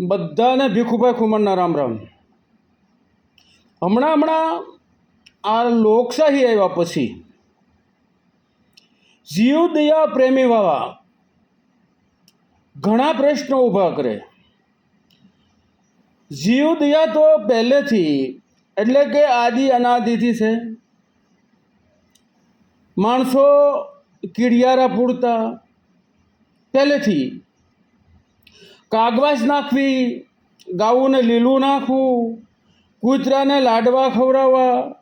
બધાને ભીખુભાઈ ખુમણના રામ રામ. હમણાં હમણાં આ લોકશાહી આવ્યા પછી જીવ દયા પ્રેમી વાવા ઘણા પ્રશ્નો ઊભા કરે. જીવ દયા તો પહેલેથી, એટલે કે આદિ અનાદિથી છે. માણસો કીડિયારા પૂરતા. પહેલેથી કાગવાસ નાખવી ગાઉને લીલું નાખવું, કૂતરાને લાડવા ખવડાવવા.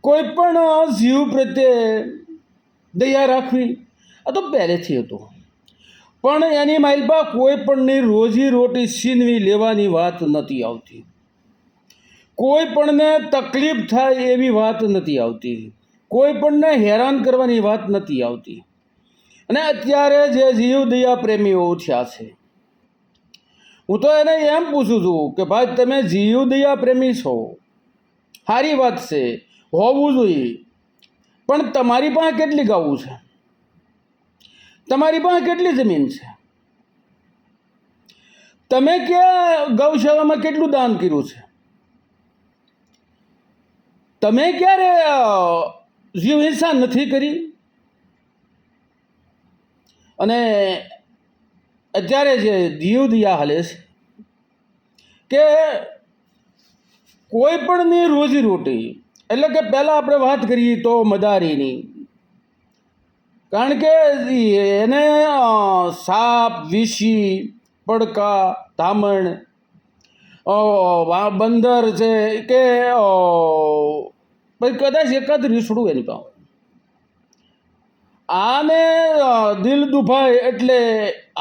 કોઈ પણ જીવ પ્રત્યે દયા રાખવી, આ તો પહેલેથી હતું. પણ એની માઇલબા કોઈ પણની રોજી રોટી છીનવી લેવાની વાત નથી આવતી. કોઈ પણને તકલીફ થાય એવી વાત નથી આવતી. કોઈ પણને હેરાન કરવાની વાત નથી આવતી. અને અત્યારે જે જીવ દયા પ્રેમીઓ થયા છે, હું તો એને એમ પૂછું છું કે ભાઈ તમે જીવ દયા પ્રેમી છો. સારી વાત છે, હોવું જોઈએ. પણ તમારી પાસે કેટલી ગાવું છે? તમારી પાસે કેટલી જમીન છે? તમે ક્યાં ગૌશાળામાં કેટલું દાન કર્યું છે? તમે ક્યારે જીવ હિંસા નથી કરી? અને અત્યારે જે દીવ દિયા હાલે છે, કે કોઈ પણની રોજી રોટી, એટલે કે પહેલાં આપણે વાત કરીએ તો મદારીની, કારણ કે એને સાપ વિશી પડકા, ધામણ બંદર છે કે પછી કદાચ એકાદ રીસડું એની પાસે આને દિલ દુભાય એટલે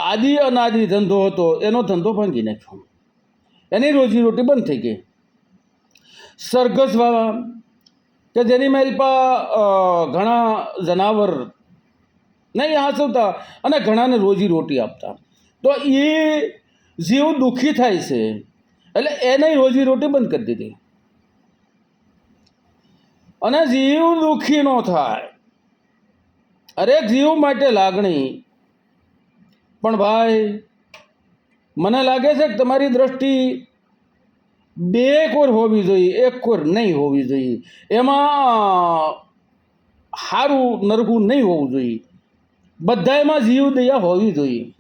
આદિ અનાદિ ધંધો હતો. એનો ધંધો ભાંગી નાખ્યો એની રોજીરોટી બંધ થઈ ગઈ. સરઘસ વાવા કે જેની મેલપા ઘણા જનાવર નહીં હાંસવતા અને ઘણાને રોજી રોટી આપતા. તો એ જીવ દુઃખી થાય છે, એટલે એને રોજી રોટી બંધ કરી દીધી. અને જીવ દુઃખી ન થાય. હરેક જીવ માટે લાગણી. પણ ભાઈ, મને લાગે છે કે તમારી દ્રષ્ટિ બે કોર હોવી જોઈએ, એક કોર નહીં હોવી જોઈએ. એમાં સારું નરકું નહીં હોવું જોઈએ. બધાયમાં જીવ દયા હોવી જોઈએ.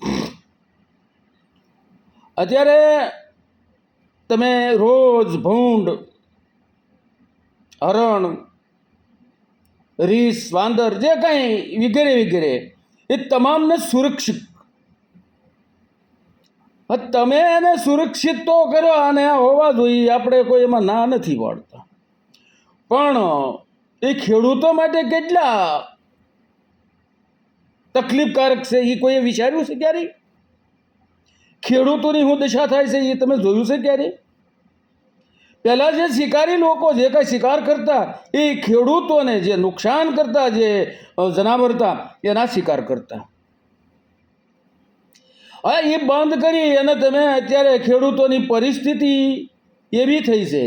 અત્યારે તમે રોજ ભૂંડ, હરણ રીસ વાંદર જે કાંઈ વગેરે વગેરે એ તમામને સુરક્ષિત. હા, તમે એને સુરક્ષિત તો કરો અને હોવા જોઈએ આપણે કોઈ એમાં ના નથી પાડતા પણ એ ખેડૂતો માટે કેટલા તકલીફકારક છે એ કોઈએ વિચાર્યું છે ક્યારે ખેડૂતોની શું દશા થાય છે એ તમે જોયું છે ક્યારે પહેલાં જે શિકારી લોકો જે કાંઈ શિકાર કરતા, એ ખેડૂતોને જે નુકસાન કરતા, જે જનાવરતા એના શિકાર કરતા. હા, એ બંધ કરી અને તમે અત્યારે ખેડૂતોની પરિસ્થિતિ એવી થઈ છે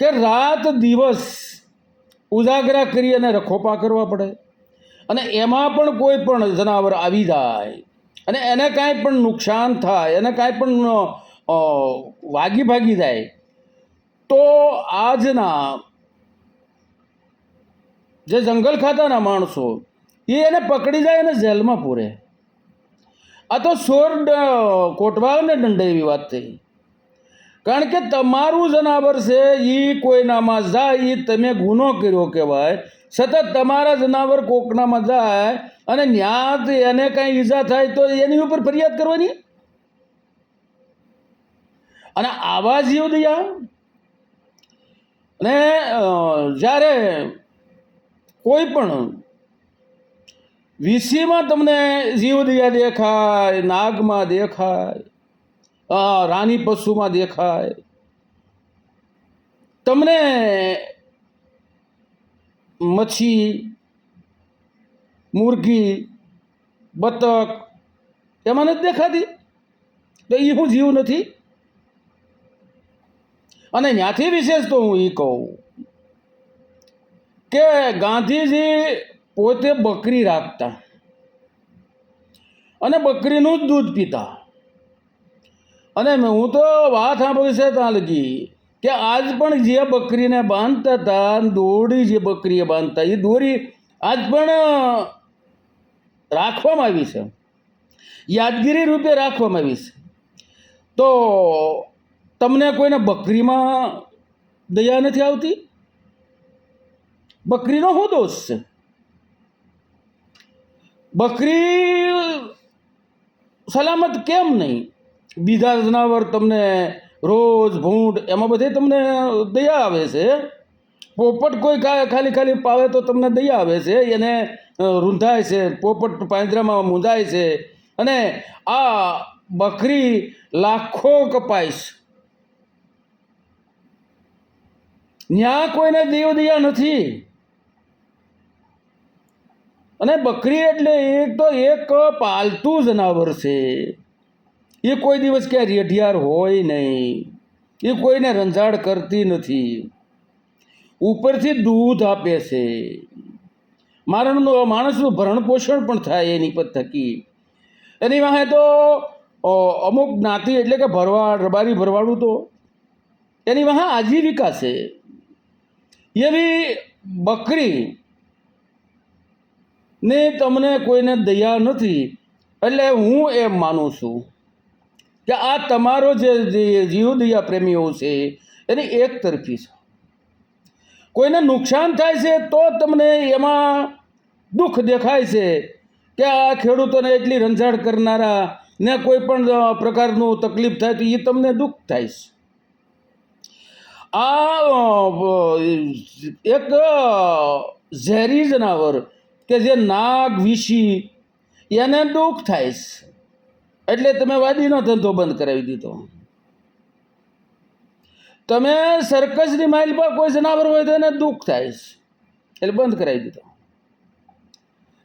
કે રાત દિવસ ઉજાગરા કરી અને રખોપા કરવા પડે. અને એમાં પણ કોઈ પણ જનાવર આવી જાય. અને એને કાંઈ પણ નુકસાન થાય, એને કાંઈ પણ વાગી ભાગી જાય. તો આજના જે જંગલ ખાતાના માણસો, એ એને પકડી જાય અને જેલમાં પૂરે. આ તો સોર કોટવાળને દંડે એવી વાત થઈ. કારણ કે તમારું જનાવર છે એ કોઈનામાં જાય એ તમે ગુનો કર્યો કહેવાય. સતત તમારા જનાવર કોકનામાં જાય અને ન્યાત એને કાંઈ ઈજા થાય તો એની ઉપર ફરિયાદ કરવાની? અને આવા જીવ દયા? અ, જ્યારે કોઈ પણ વીસીમાં તમને જીવદયા દેખાય નાગમાં દેખાય રાની પશુમાં દેખાય તમને મચ્છી મુરગી બતક એમાં નથી દેખાતી? તો એ હું જીવ નથી? અને ત્યાંથી વિશેષ તો હું એ કહું કે ગાંધીજી પોતે બકરી રાખતા અને બકરીનું જ દૂધ પીતા. અને હું તો વાત સાંભળી છે ત્યાં કે આજ પણ જે બકરીને બાંધતા હતા દોરડી જે બકરીએ બાંધતા એ દોરી આજ પણ રાખવામાં આવી છે. યાદગીરી રૂપે રાખવામાં આવી છે. તો તમને કોઈને બકરીમાં દયા નથી આવતી? બકરીનો શું દોષ છે? બકરી સલામત કેમ નહીં? બીજા જનાવર તમને રોજ ભૂંડ એમાં બધે તમને દયા આવે છે. પોપટ કોઈ ખાલી ખાલી પાવે તો તમને દયા આવે છે. એને રૂંધાય છે, પોપટ પાંજરામાં મૂંધાય છે. અને આ બકરી લાખો કપાઈશ ત્યાં કોઈને દેવ દિયા નથી. અને બકરી એટલે એક તો એક પાલતુ જનાવર છે. એ કોઈ દિવસ ક્યાં રેઢિયાર હોય નહીં. એ કોઈને રંજાડ કરતી નથી. ઉપરથી દૂધ આપે છે. મારણનું માણસનું ભરણ પોષણ પણ થાય એની પર થકી. એની વાહે તો અમુક જ્ઞાતિ એટલે કે ભરવાડ રબારી ભરવાડું તો એની વાહે આજીવિકા છે. એવી બકરી ને તમને કોઈને દયા નથી, એટલે હું એમ માનું છું કે આ તમારો જે જીવ જીવદયા પ્રેમીઓ છે, એની એક તરફી છે. કોઈને નુકસાન થાય છે, તો તમને એમાં દુઃખ દેખાય છે કે આ ખેડૂતોને એટલી રંજાડ કરનારા ને કોઈ પણ પ્રકારનું તકલીફ થાય તો એ તમને દુઃખ થાય છે. આ એક ઝેરી જનાવર કે જે નાગ વિશી, એને દુઃખ થાય છે. એટલે તમે વાદીનો ધંધો બંધ કરાવી દીધો. તમે સર્કસની માઇલ પર કોઈ જનાવર હોય તો એને દુઃખ થાય છે. એટલે બંધ કરાવી દીધો.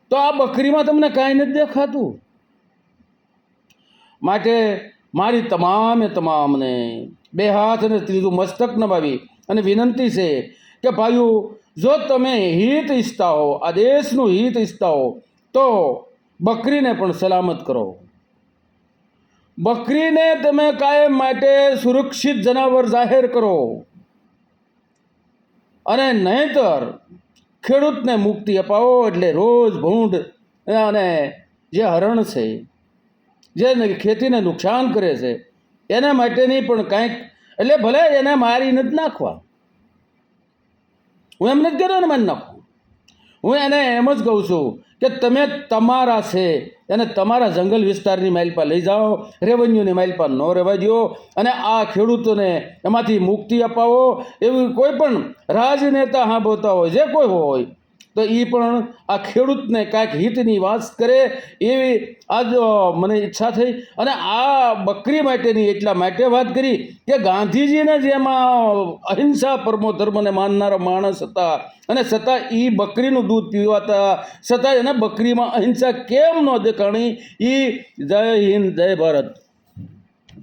તો આ બકરીમાં તમને કાંઈ નથી દેખાતું? માટે મારી તમામે તમામને બે હાથ અને ત્રીજું મસ્તક નમાવી અને વિનંતી છે કે ભાઈઓ, જો તમે હિત ઈચ્છતા હો, આ દેશનું હિત ઈચ્છતા હો, તો બકરીને પણ સલામત કરો. બકરીને તમે કાયમ માટે સુરક્ષિત જનાવર જાહેર કરો. અને નહીંતર ખેડૂતને મુક્તિ અપાવો એટલે રોજ ભૂંડ અને જે હરણ છે જે ખેતીને નુકસાન કરે છે એના માટેની પણ કાંઈક, એટલે ભલે એને મારી નથી નાખવા. હું એમ નથી કહેતો ને મારી નાખું હું એને એમ જ કહું છું કે તમે તમારા છે, એને તમારા જંગલ વિસ્તારની માઇલ પર લઈ જાઓ, રેવન્યુની માઇલ પર ન રહેવા દો, અને આ ખેડૂતોને એમાંથી મુક્તિ અપાવો, એવી કોઈ પણ રાજનેતા સાંભળતા હોય, જે કોઈ હોય તો એ પણ આ ખેડૂતને કાંઈક હિતની વાત કરે એવી આજ મને ઈચ્છા થઈ. અને આ બકરી માટેની એટલા માટે વાત કરી કે ગાંધીજીને જેમાં અહિંસા પરમો ધર્મને માનનારા માણસ હતા અને છતાં એ બકરીનું દૂધ પીવાતા, છતાં એને બકરીમાં અહિંસા કેમ ન દેખાણી એ જય હિન્દ, જય ભારત.